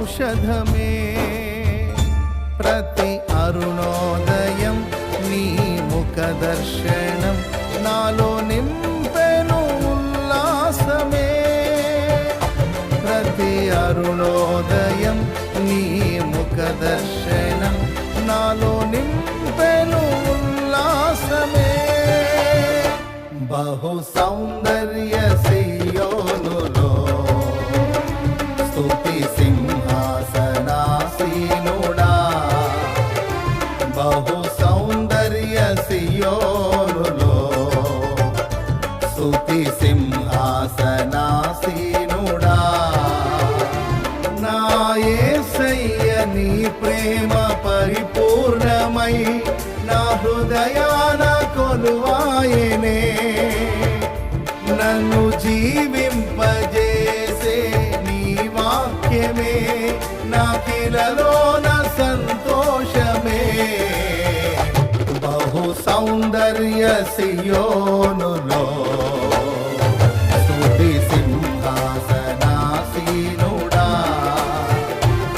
ఔషధమే. ప్రతి అరుణోదయం నీ ముఖ దర్శనం నాలో నింపెను ఉల్లాసమే. ప్రతి అరుణోదయం నీ ముఖ దర్శనం నాలో నింపెను ఉల్లాసమే. బహు సౌందర్య సియోను బహు సౌందర్య సియోనులో. స్తుతి సింహాసనాసీనుడా. నా నీ ప్రేమ పరిపూర్ణమై నా హృదయాన కొలువాయనే. నన్ను జీవింపజేసే నీ వాక్యమే నా కిలలో సౌందర్య సియోనులో.